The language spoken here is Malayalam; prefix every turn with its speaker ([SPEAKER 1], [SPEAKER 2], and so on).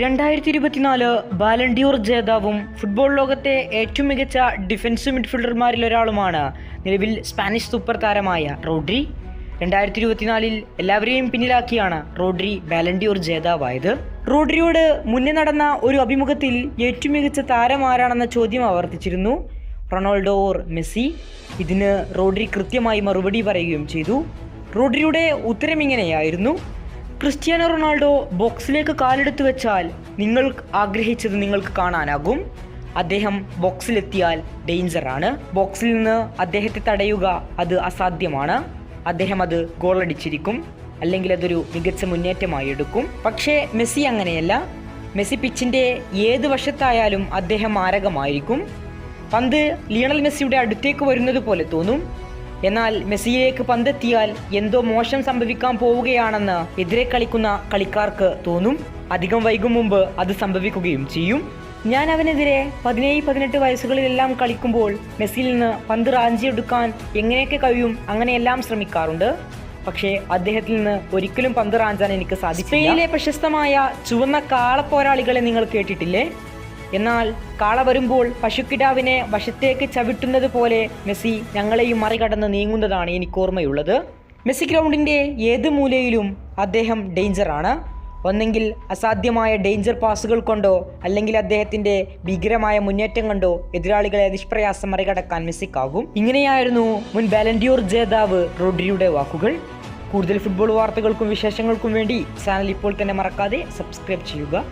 [SPEAKER 1] രണ്ടായിരത്തി ഇരുപത്തിനാല് ബാലൻഡ്യൂർ ജേതാവും ഫുട്ബോൾ ലോകത്തെ ഏറ്റവും മികച്ച ഡിഫൻസ് മിഡ്ഫീൽഡർമാരിൽ ഒരാളുമാണ് നിലവിൽ സ്പാനിഷ് സൂപ്പർ താരമായ റോഡ്രി. രണ്ടായിരത്തി ഇരുപത്തിനാലിൽ എല്ലാവരെയും പിന്നിലാക്കിയാണ് റോഡ്രി ബാലൻഡ്യൂർ ജേതാവായത്. റോഡ്രിയോട് മുന്നേ നടന്ന ഒരു അഭിമുഖത്തിൽ ഏറ്റവും മികച്ച താരം ആരാണെന്ന ചോദ്യം ആവർത്തിച്ചിരുന്നു. Ronaldo or Messi? ഇതിന് റോഡ്രി കൃത്യമായി മറുപടി പറയുകയും ചെയ്തു. റോഡ്രിയുടെ ഉത്തരം ഇങ്ങനെയായിരുന്നു. ക്രിസ്ത്യാനോ റൊണാൾഡോ ബോക്സിലേക്ക് കാലെടുത്ത് വെച്ചാൽ നിങ്ങൾ ആഗ്രഹിച്ചത് നിങ്ങൾക്ക് കാണാനാകും. അദ്ദേഹം ബോക്സിലെത്തിയാൽ ഡേഞ്ചറാണ് ബോക്സിൽ നിന്ന് അദ്ദേഹത്തെ തടയുക അത് അസാധ്യമാണ്. അദ്ദേഹം അത് ഗോളടിച്ചിരിക്കും. അല്ലെങ്കിൽ അതൊരു മികച്ച മുന്നേറ്റമായി എടുക്കും. പക്ഷേ മെസ്സി അങ്ങനെയല്ല. മെസ്സി പിച്ചിന്റെ ഏത് വശത്തായാലും അദ്ദേഹം മാരകമായിരിക്കും. പന്ത് ലിയണൽ മെസ്സിയുടെ അടുത്തേക്ക് വരുന്നത് പോലെ തോന്നും. എന്നാൽ മെസ്സിയിലേക്ക് പന്തെത്തിയാൽ എന്തോ മോശം സംഭവിക്കാൻ പോവുകയാണെന്ന് എതിരെ കളിക്കുന്ന കളിക്കാർക്ക് തോന്നും. അധികം വൈകും മുമ്പ് അത് സംഭവിക്കുകയും ചെയ്യും. ഞാൻ അവനെതിരെ പതിനേഴ് പതിനെട്ട് വയസ്സുകളിലെല്ലാം കളിക്കുമ്പോൾ മെസ്സിയിൽ നിന്ന് പന്ത് റാഞ്ചിയെടുക്കാൻ എങ്ങനെയൊക്കെ കഴിയും അങ്ങനെയെല്ലാം ശ്രമിക്കാറുണ്ട്. പക്ഷേ അദ്ദേഹത്തിൽ നിന്ന് ഒരിക്കലും പന്ത് റാഞ്ചാൻ എനിക്ക് സാധിച്ചു പ്രശസ്തമായ ചുവന്ന കാളപ്പോരാളികളെ നിങ്ങൾ കേട്ടിട്ടില്ലേ? എന്നാൽ കാള വരുമ്പോൾ പശുക്കിടാവിനെ വശത്തേക്ക് ചവിട്ടുന്നത് പോലെ മെസ്സി ഞങ്ങളെയും മറികടന്ന് നീങ്ങുന്നതാണ് എനിക്ക് ഓർമ്മയുള്ളത്. മെസ്സി ഗ്രൗണ്ടിന്റെ ഏത് മൂലയിലും അദ്ദേഹം ഡേഞ്ചറാണ് ഒന്നെങ്കിൽ അസാധ്യമായ ഡേഞ്ചർ പാസുകൾ കൊണ്ടോ അല്ലെങ്കിൽ അദ്ദേഹത്തിന്റെ ഭീകരമായ മുന്നേറ്റം കൊണ്ടോ എതിരാളികളെ നിഷ്പ്രയാസം മറികടക്കാൻ മെസ്സിക്കാകും ഇങ്ങനെയായിരുന്നു മുൻ ബാലൻഡിയോർ ജേതാവ് റോഡ്രിയുടെ വാക്കുകൾ. കൂടുതൽ ഫുട്ബോൾ വാർത്തകൾക്കും വിശേഷങ്ങൾക്കും വേണ്ടി ചാനൽ ഇപ്പോൾ തന്നെ മറക്കാതെ സബ്സ്ക്രൈബ് ചെയ്യുക.